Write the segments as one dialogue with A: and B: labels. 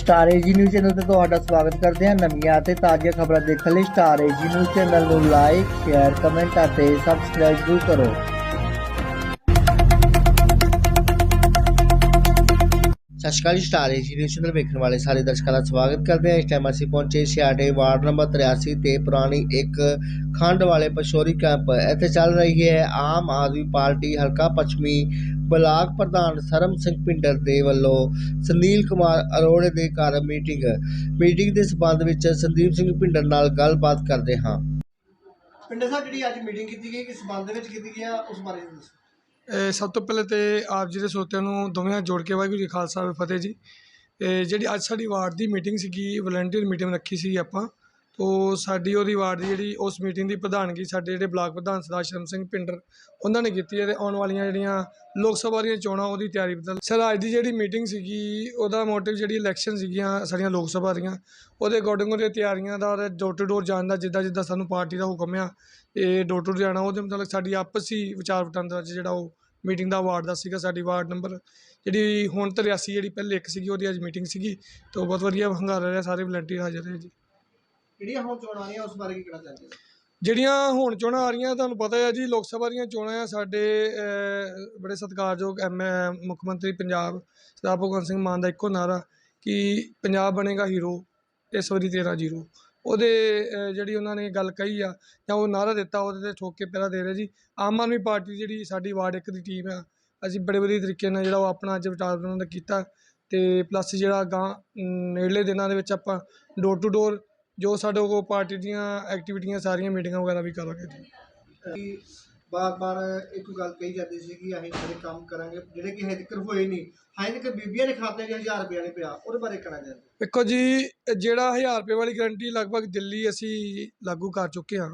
A: Star AG news channel ਤੇ ਤੁਹਾਡਾ ਸਵਾਗਤ ਕਰਦੇ ਹਾਂ ਨਵੀਆਂ ਅਤੇ ਤਾਜ਼ੀਆਂ ਖਬਰਾਂ ਦੇਖਣ ਲਈ ਸਟਾਰ ਏਜੀ ਨਿਊਜ਼ ਚੈਨਲ ਨੂੰ ਲਾਈਕ ਸ਼ੇਅਰ ਕਮੈਂਟ ਅਤੇ ਸਬਸਕ੍ਰਾਈਬ ਜ਼ਰੂਰ ਕਰੋ। ਸਤਿ ਸ਼੍ਰੀ ਅਕਾਲ ਜੀ, ਸਟਾਰ ਏਜੀ ਨਿਊਜ਼ ਚੈਨਲ ਵੇਖਣ ਵਾਲੇ ਸਾਰੇ ਦਰਸ਼ਕਾਂ ਦਾ ਸਵਾਗਤ ਕਰਦੇ ਹਾਂ। ਇਸ ਟਾਈਮ ਅਸੀਂ ਪਹੁੰਚੇ ਸਿਆਟੇ ਵਾਰਡ ਨੰਬਰ 83 ਤੇ ਪੁਰਾਣੀ ਇੱਕ ਖੰਡ ਵਾਲੇ ਪਸ਼ੋਰੀ ਕੈਂਪ ਇੱਥੇ ਚੱਲ ਰਹੀ ਹੈ ਆਮ ਆਦਮੀ ਪਾਰਟੀ ਹਲਕਾ ਪੱਛਮੀ ਬਲਾਕ ਪ੍ਰਧਾਨ ਸਰਮ ਸਿੰਘ ਪਿੰਡਰ ਦੇ ਵੱਲੋਂ ਸੰਦੀਪ ਕੁਮਾਰ ਅਰੋੜੇ ਦੇ ਘਰ ਮੀਟਿੰਗ। ਮੀਟਿੰਗ ਦੇ ਸਬੰਧ ਵਿੱਚ ਸੰਦੀਪ ਸਿੰਘ ਪਿੰਡਰ ਨਾਲ ਗੱਲਬਾਤ ਕਰਦੇ ਹਾਂ।
B: ਪਿੰਡ ਸਾਹਿਬ, ਜਿਹੜੀ ਅੱਜ ਮੀਟਿੰਗ ਕੀਤੀ ਗਈ, ਕਿਸ ਸੰਬੰਧ ਵਿੱਚ ਕੀਤੀ ਗਈ ਆ? ਉਸ ਬਾਰੇ ਦੱਸੋ।
C: ਸਭ ਤੋਂ ਪਹਿਲੇ ਤੇ ਆਪ ਜੀ ਦੇ ਸਰੋਤਿਆਂ ਨੂੰ ਦੋਵੇਂ ਜੋੜ ਕੇ ਵਾਹਿਗੁਰੂ ਜੀ ਖਾਲਸਾ ਫਤਿਹ ਜੀ। ਜਿਹੜੀ ਅੱਜ ਸਾਡੀ ਵਾਰਡ ਦੀ ਮੀਟਿੰਗ ਸੀਗੀ, ਵਲੰਟੀਅਰ ਮੀਟਿੰਗ ਰੱਖੀ ਸੀ ਆਪਾਂ ਉਹ ਸਾਡੀ ਉਹਦੀ ਵਾਰਡ ਦੀ ਜਿਹੜੀ ਉਸ ਮੀਟਿੰਗ ਦੀ ਪ੍ਰਧਾਨਗੀ ਸਾਡੇ ਜਿਹੜੇ ਬਲਾਕ ਪ੍ਰਧਾਨ ਸਰਦਾਰ ਸ਼ਰਮ ਸਿੰਘ ਪਿੰਡਰ, ਉਹਨਾਂ ਨੇ ਕੀਤੀ ਹੈ ਤੇ ਆਉਣ ਵਾਲੀਆਂ ਜਿਹੜੀਆਂ ਲੋਕ ਸਭਾ ਦੀਆਂ ਚੋਣਾਂ, ਉਹਦੀ ਤਿਆਰੀ ਬਦਲ ਸਰ, ਅੱਜ ਦੀ ਜਿਹੜੀ ਮੀਟਿੰਗ ਸੀਗੀ, ਉਹਦਾ ਮੋਟਿਵ ਜਿਹੜੀ ਇਲੈਕਸ਼ਨ ਸੀਗੀਆਂ ਸਾਡੀਆਂ ਲੋਕ ਸਭਾ ਦੀਆਂ, ਉਹਦੇ ਅਕੋਰਡਿੰਗ ਉਹਦੀਆਂ ਤਿਆਰੀਆਂ ਦਾ ਔਰ ਡੋਰ ਟੂ ਡੋਰ ਜਾਣ ਦਾ, ਜਿੱਦਾਂ ਜਿੱਦਾਂ ਸਾਨੂੰ ਪਾਰਟੀ ਦਾ ਹੁਕਮ ਆ ਇਹ ਡੋਰ ਟੂ ਜਾਣਾ, ਉਹਦੇ ਮੁਤਾਬਕ ਸਾਡੀ ਆਪਸੀ ਵਿਚਾਰ ਵਟਾਂਦਰਾ 'ਚ ਜਿਹੜਾ ਉਹ ਮੀਟਿੰਗ ਦਾ ਵਾਰਡ ਦਾ ਸੀਗਾ ਸਾਡੀ ਵਾਰਡ ਨੰਬਰ ਜਿਹੜੀ ਹੁਣ 83 ਜਿਹੜੀ ਪਹਿਲੇ ਇੱਕ ਸੀਗੀ, ਉਹਦੀ ਅੱਜ ਮੀਟਿੰਗ ਸੀਗੀ, ਤੇ ਉਹ ਬਹੁਤ ਵਧੀਆ, ਹੰਗਾਰਾ ਰਿਹਾ, ਸਾਰੇ ਵਲੰਟੀਅਰ ਹਾਜ਼ਰ ਰਹੇ ਜੀ।
B: ਜਿਹੜੀਆਂ ਹੁਣ ਚੋਣਾਂ ਆਈਆਂ ਉਸ ਬਾਰੇ ਕੀ ਕਹਿਣਾ ਚਾਹੁੰਦੇ ਹੋ
C: ਜਿਹੜੀਆਂ ਹੁਣ ਚੋਣਾਂ ਆ ਰਹੀਆਂ, ਤੁਹਾਨੂੰ ਪਤਾ ਹੈ ਜੀ, ਲੋਕ ਸਭਾ ਦੀਆਂ ਚੋਣਾਂ ਆ, ਸਾਡੇ ਬੜੇ ਸਤਿਕਾਰਯੋਗ ਐਮ ਮੁੱਖ ਮੰਤਰੀ ਪੰਜਾਬ, ਸਰਦਾਰ ਭਗਵੰਤ ਸਿੰਘ ਮਾਨ ਦਾ ਇੱਕੋ ਨਾਰਾ ਕਿ ਪੰਜਾਬ ਬਣੇਗਾ ਹੀਰੋ, ਇਸ ਵਾਰੀ 13 ਜ਼ੀਰੋ। ਉਹਦੇ ਜਿਹੜੀ ਉਹਨਾਂ ਨੇ ਗੱਲ ਕਹੀ ਆ, ਜਾਂ ਉਹ ਨਾਰਾ ਦਿੱਤਾ, ਉਹਦੇ ਤੇ ਠੋਕ ਕੇ ਪਹਿਰਾ ਦੇ ਰਿਹਾ ਜੀ। ਆਮ ਆਦਮੀ ਪਾਰਟੀ ਜਿਹੜੀ ਸਾਡੀ ਵਾਰਡ ਇੱਕ ਦੀ ਟੀਮ ਆ, ਅਸੀਂ ਬੜੇ ਵਧੀਆ ਤਰੀਕੇ ਨਾਲ ਜਿਹੜਾ ਉਹ ਆਪਣਾ ਅੱਜ ਵਿਚਾਰ ਉਹਨਾਂ ਦਾ ਕੀਤਾ, ਤੇ ਪਲੱਸ ਜਿਹੜਾ ਅਗਾਂਹ ਨੇੜਲੇ ਦਿਨਾਂ ਦੇ ਵਿੱਚ ਆਪਾਂ ਡੋਰ ਟੂ ਡੋਰ ਜੋ ਸਾਡੇ ਕੋਲ ਪਾਰਟੀ ਦੀਆਂ ਐਕਟੀਵਿਟੀਆਂ ਸਾਰੀਆਂ ਮੀਟਿੰਗਾਂ ਵਗੈਰਾ ਵੀ ਕਰਾਂਗੇ ਜੀ।
B: ਕਿ ਬਾਰ-ਬਾਰ ਇੱਕ ਗੱਲ ਕਹੀ ਜਾਂਦੀ ਸੀ ਕਿ ਅਸੀਂ ਜਿਹੜੇ ਕੰਮ ਕਰਾਂਗੇ ਜਿਹੜੇ ਕਿ ਹਜੇ ਤੱਕ ਹੋਏ ਨਹੀਂ। ਹਜੇ ਤੱਕ ਬੀਬੀਆਂ ਦੇ ਖਾਤੇ 'ਚ 1000 ਰੁਪਇਆ ਨਹੀਂ ਪਿਆ ਉਹਦੇ ਬਾਰੇ ਕਹਿਣਾ ਚਾਹੁੰਦੇ?
C: ਦੇਖੋ ਜੀ ਜਿਹੜਾ 1000 ਰੁਪਏ ਵਾਲੀ ਗਰੰਟੀ ਲਗਭਗ ਦਿੱਲੀ ਅਸੀਂ ਲਾਗੂ ਕਰ ਚੁੱਕੇ ਹਾਂ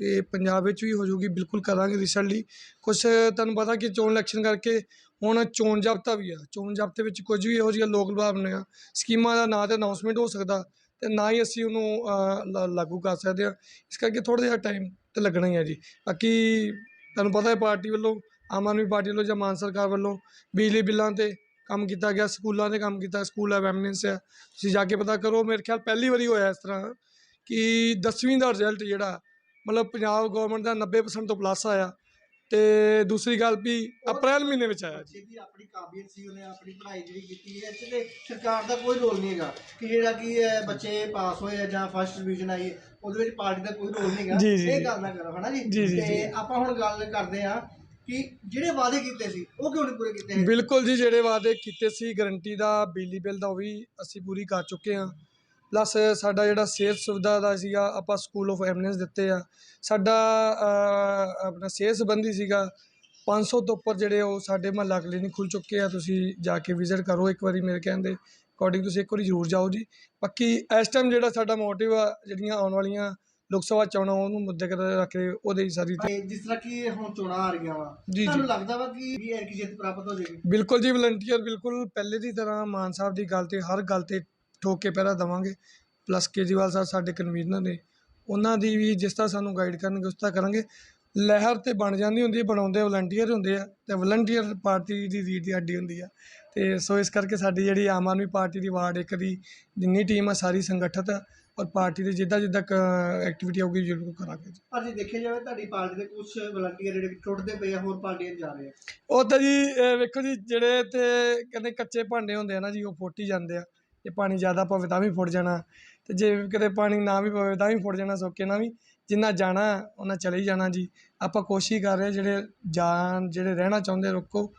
C: ਤੇ ਪੰਜਾਬ ਵਿੱਚ ਵੀ ਹੋ ਜਾਊਗੀ ਬਿਲਕੁਲ ਕਰਾਂਗੇ ਰੀਸੈਂਟਲੀ ਕੁਝ ਤੁਹਾਨੂੰ ਪਤਾ ਕਿ ਚੋਣ ਇਲੈਕਸ਼ਨ ਕਰਕੇ ਹੁਣ ਚੋਣ ਜਾਬਤਾ ਵੀ ਆ। ਚੋਣ ਜਾਬਤੇ ਵਿੱਚ ਕੁਝ ਵੀ ਇਹੋ ਜਿਹੀਆਂ ਲੋਕ ਲੁਭਾਵ ਨੇ ਆ ਸਕੀਮਾਂ ਦਾ ਨਾ ਤੇ ਅਨਾਉਂਸਮੈਂਟ ਹੋ ਸਕਦਾ ਤੇ ਨਾ ਹੀ ਅਸੀਂ ਉਹਨੂੰ ਅਹ, ਲਾਗੂ ਕਰ ਸਕਦੇ ਹਾਂ। ਇਸ ਕਰਕੇ ਥੋੜ੍ਹਾ ਜਿਹਾ ਟਾਈਮ ਤੇ ਲੱਗਣਾ ਹੀ ਹੈ ਜੀ। ਬਾਕੀ ਤੁਹਾਨੂੰ ਪਤਾ ਹੈ ਪਾਰਟੀ ਵੱਲੋਂ ਆਮ ਆਦਮੀ ਪਾਰਟੀ ਵੱਲੋਂ ਜਾਂ ਮਾਨ ਸਰਕਾਰ ਵੱਲੋਂ ਬਿਜਲੀ ਬਿੱਲਾਂ ਤੇ ਕੰਮ ਕੀਤਾ ਗਿਆ ਸਕੂਲਾਂ ਤੇ ਕੰਮ ਕੀਤਾ ਸਕੂਲ ਆਫ ਐਮਿਨੈਂਸ ਆ ਤੁਸੀਂ ਜਾ ਕੇ ਪਤਾ ਕਰੋ ਮੇਰੇ ਖਿਆਲ ਪਹਿਲੀ ਵਾਰੀ ਹੋਇਆ ਇਸ ਤਰ੍ਹਾਂ ਕਿ 10ਵੀਂ ਦਾ ਰਿਜ਼ਲਟ ਜਿਹੜਾ ਮਤਲਬ ਪੰਜਾਬ ਗਵਰਨਮੈਂਟ ਦਾ 90% ਤੋਂ ਪਲੱਸ ਆਇਆ। ਤੇ ਦੂਸਰੀ ਗੱਲ ਵੀ ਅਪ੍ਰੈਲ ਮਹੀਨੇ ਵਿੱਚ ਆਇਆ ਜੀ
B: ਬੱਚੇ ਦੀ ਆਪਣੀ ਕਾਬਲੀਅਤ ਸੀ ਉਹਨੇ ਆਪਣੀ ਪੜ੍ਹਾਈ ਜਿਹੜੀ ਕੀਤੀ ਹੈ ਇਸ ਤੇ ਸਰਕਾਰ ਦਾ ਕੋਈ ਰੋਲ ਨਹੀਂ ਹੈਗਾ ਕਿ ਜਿਹੜਾ ਕਿ ਇਹ ਬੱਚੇ ਪਾਸ ਹੋਏ ਆ ਜਾਂ ਫਸਟ ਡਿਵੀਜ਼ਨ ਆਈ ਹੈ, ਉਹਦੇ ਵਿੱਚ ਪਾਰਟੀ ਦਾ ਕੋਈ ਰੋਲ ਨਹੀਂ ਹੈਗਾ
C: ਜੀ, ਜੀ,
B: ਇਹ
C: ਜੀ।
B: ਗੱਲ ਨਾ ਕਰੋ ਹਨਾ ਜੀ
C: ਜੀ, ਜੀ,
B: ਤੇ। ਆਪਾਂ ਹੁਣ ਗੱਲ ਕਰਦੇ ਆ ਕਿ ਜਿਹੜੇ ਵਾਅਦੇ ਕੀਤੇ ਸੀ ਉਹ ਕਿਉਂ ਨਹੀਂ ਪੂਰੇ ਕੀਤੇ?
C: ਬਿਲਕੁਲ ਜੀ ਜਿਹੜੇ ਵਾਅਦੇ ਕੀਤੇ ਸੀ ਗਰੰਟੀ ਦਾ ਬਿਜਲੀ ਬਿੱਲ ਦਾ ਉਹ ਵੀ ਅਸੀਂ ਪੂਰੀ ਕਰ ਚੁੱਕੇ ਹਾਂ ਪਲੱਸ ਸਾਡਾ ਜਿਹੜਾ ਸਿਹਤ ਸੁਵਿਧਾ ਦਾ ਸੀਗਾ ਆਪਾਂ ਸਕੂਲ ਆਫ ਐਮਿਨੈਂਸ ਦਿੱਤੇ ਆ। ਸਾਡਾ ਆਪਣਾ ਸਿਹਤ ਸੰਬੰਧੀ ਸੀਗਾ 500 ਤੋਂ ਉੱਪਰ ਜਿਹੜੇ ਉਹ ਸਾਡੇ ਮਹੱਲਾ ਕਲੀਨਿਕ ਖੁੱਲ ਚੁੱਕੇ ਆ ਤੁਸੀਂ ਜਾ ਕੇ ਵਿਜ਼ਿਟ ਕਰੋ ਇੱਕ ਵਾਰੀ ਮੇਰੇ ਕਹਿੰਦੇ ਅਕੋਰਡਿੰਗ ਤੁਸੀਂ ਇੱਕ ਵਾਰੀ ਜ਼ਰੂਰ ਜਾਓ ਜੀ। ਬਾਕੀ ਇਸ ਟਾਈਮ ਜਿਹੜਾ ਸਾਡਾ ਮੋਟਿਵ ਆ ਜਿਹੜੀਆਂ ਆਉਣ ਵਾਲੀਆਂ ਲੋਕ ਸਭਾ ਚੋਣਾਂ ਉਹਨੂੰ ਮੁੱਦੇ ਕਰ ਰੱਖ ਕੇ ਉਹਦੇ ਹੀ ਸਾਰੀ
B: ਤੇ ਜਿਸ ਤਰ੍ਹਾਂ ਕਿ ਹੁਣ ਚੋਣਾਂ ਆ ਰਹੀਆਂ ਵਾ। ਤੁਹਾਨੂੰ ਲੱਗਦਾ ਵਾ ਕਿ ਇਹ ਜਿੱਤ ਪ੍ਰਾਪਤ ਹੋ ਜਾਏਗੀ?
C: ਬਿਲਕੁਲ ਜੀ ਵਲੰਟੀਅਰ ਬਿਲਕੁਲ ਪਹਿਲੇ ਦੀ ਤਰ੍ਹਾਂ ਮਾਨ ਸਾਹਿਬ ਦੀ ਗੱਲ ਤੇ ਹਰ ਗੱਲ ਤੇ ਠੋਕ ਕੇ ਪਹਿਰਾ ਦੇਵਾਂਗੇ। ਪਲੱਸ ਕੇਜਰੀਵਾਲ ਸਾਹਿਬ ਸਾਡੇ ਕਨਵੀਨਰ ਨੇ। ਉਹਨਾਂ ਦੀ ਵੀ ਜਿਸ ਤਰ੍ਹਾਂ ਸਾਨੂੰ ਗਾਈਡ ਕਰਨਗੇ ਉਸ ਤਰ੍ਹਾਂ ਕਰਾਂਗੇ। ਲਹਿਰ ਤੇ ਬਣ ਜਾਂਦੀ ਹੁੰਦੀ ਹੈ ਬਣਾਉਂਦੇ ਵਲੰਟੀਅਰ ਹੁੰਦੇ ਆ ਤੇ ਵਲੰਟੀਅਰ ਪਾਰਟੀ ਦੀ ਰੀੜ ਦੀ ਹੱਡੀ ਹੁੰਦੀ ਆ। ਤੇ ਸੋ ਇਸ ਕਰਕੇ ਸਾਡੀ ਜਿਹੜੀ ਆਮ ਆਦਮੀ ਪਾਰਟੀ ਦੀ ਵਾਰਡ ਇੱਕ ਦੀ ਜਿੰਨੀ ਟੀਮ ਆ ਸਾਰੀ ਸੰਗਠਿਤ ਆ ਔਰ ਪਾਰਟੀ ਦੇ ਜਿੱਦਾਂ ਜਿੱਦਾਂ ਐਕਟੀਵਿਟੀ ਹੋਊਗੀ ਜ਼ਰੂਰ ਕਰਾਂਗੇ
B: ਪਰ ਜੇ ਦੇਖਿਆ ਜਾਵੇ ਤੁਹਾਡੀ ਪਾਰਟੀ ਦੇ ਕੁਝ ਵਲੰਟੀਅਰ ਜਿਹੜੇ ਟੁੱਟਦੇ ਪਏ ਆ ਹੋਰ ਪਾਰਟੀਆਂ ਜਾ ਰਹੇ ਆ।
C: ਉਹ ਤਾਂ ਜੀ ਵੇਖੋ ਜੀ ਜਿਹੜੇ ਤੇ ਕਹਿੰਦੇ ਕੱਚੇ ਭਾਂਡੇ ਹੁੰਦੇ ਆ ਨਾ ਜੀ ਉਹ ਫੁੱਟ ਜਾਂਦੇ ਆ। ਜੇ ਪਾਣੀ ਜ਼ਿਆਦਾ ਪਵੇ ਤਾਂ ਵੀ ਫੁੱਟ ਜਾਣਾ। ਅਤੇ ਜੇ ਕਿਤੇ ਪਾਣੀ ਨਾ ਵੀ ਪਵੇ ਤਾਂ ਵੀ ਫੁੱਟ ਜਾਣਾ ਸੋਕੇ ਨਾਲ ਵੀ ਜਿੰਨਾ ਜਾਣਾ ਉਹਨਾਂ ਚਲੇ ਹੀ ਜਾਣਾ ਜੀ। ਆਪਾਂ ਕੋਸ਼ਿਸ਼ ਕਰ ਰਹੇ ਜਿਹੜੇ ਜਾਣ, ਜਿਹੜੇ ਰਹਿਣਾ ਚਾਹੁੰਦੇ ਰੁਕੋ।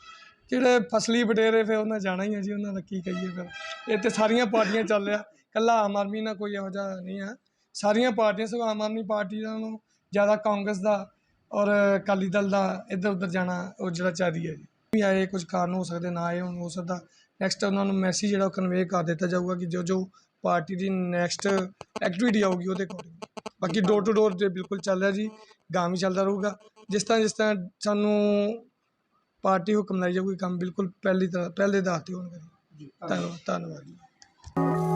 C: ਜਿਹੜੇ ਫਸਲੀ ਬਟੇਰੇ ਫਿਰ ਉਹਨਾਂ ਜਾਣਾ ਹੀ ਹੈ ਜੀ, ਉਹਨਾਂ ਦਾ ਕੀ ਕਹੀਏ ਫਿਰ। ਇਹ ਤਾਂ ਸਾਰੀਆਂ ਪਾਰਟੀਆਂ ਚੱਲ ਰਿਹਾ। ਇਕੱਲਾ ਆਮ ਆਦਮੀ ਨਾਲ ਕੋਈ ਇਹੋ ਜਿਹਾ ਨਹੀਂ ਆ ਸਾਰੀਆਂ ਪਾਰਟੀਆਂ, ਸਗੋਂ ਆਮ ਆਦਮੀ ਪਾਰਟੀ ਦਾ ਨੂੰ ਜ਼ਿਆਦਾ ਕਾਂਗਰਸ ਦਾ ਔਰ ਅਕਾਲੀ ਦਲ ਦਾ ਇੱਧਰ ਉੱਧਰ ਜਾਣਾ, ਉਹ ਜਿਹੜਾ ਚੱਲ ਹੈ ਜੀ। ਵੀ ਆਏ, ਕੁਝ ਕਾਰਨ ਹੋ ਸਕਦੇ, ਨਾ ਆਏ, ਹੁਣ ਹੋ ਸਕਦਾ ਨੈਕਸਟ ਉਹਨਾਂ ਨੂੰ ਮੈਸੇਜ ਜਿਹੜਾ ਉਹ ਕਨਵੇ ਕਰ ਦਿੱਤਾ ਜਾਊਗਾ ਕਿ ਜੋ ਜੋ ਪਾਰਟੀ ਦੀ ਨੈਕਸਟ ਐਕਟੀਵਿਟੀ ਆਊਗੀ ਉਹਦੇ ਅਕੋਰਡਿੰਗ ਬਾਕੀ ਡੋਰ ਟੂ ਡੋਰ ਤੇ ਬਿਲਕੁਲ ਚੱਲ ਰਿਹਾ ਜੀ ਗਾਂ ਵੀ ਚੱਲਦਾ ਰਹੂਗਾ। ਜਿਸ ਤਰ੍ਹਾਂ ਜਿਸ ਤਰ੍ਹਾਂ ਸਾਨੂੰ ਪਾਰਟੀ ਹੁਕਮ ਲਾਈ ਜਾਊਗੀ ਕੰਮ ਬਿਲਕੁਲ ਪਹਿਲੀ ਤਰ੍ਹਾਂ ਪਹਿਲੇ ਆਧਾਰ ਤੇ ਹੋਣਗੇ।
B: ਜੀ
C: ਧੰਨਵਾਦ ਧੰਨਵਾਦ ਜੀ।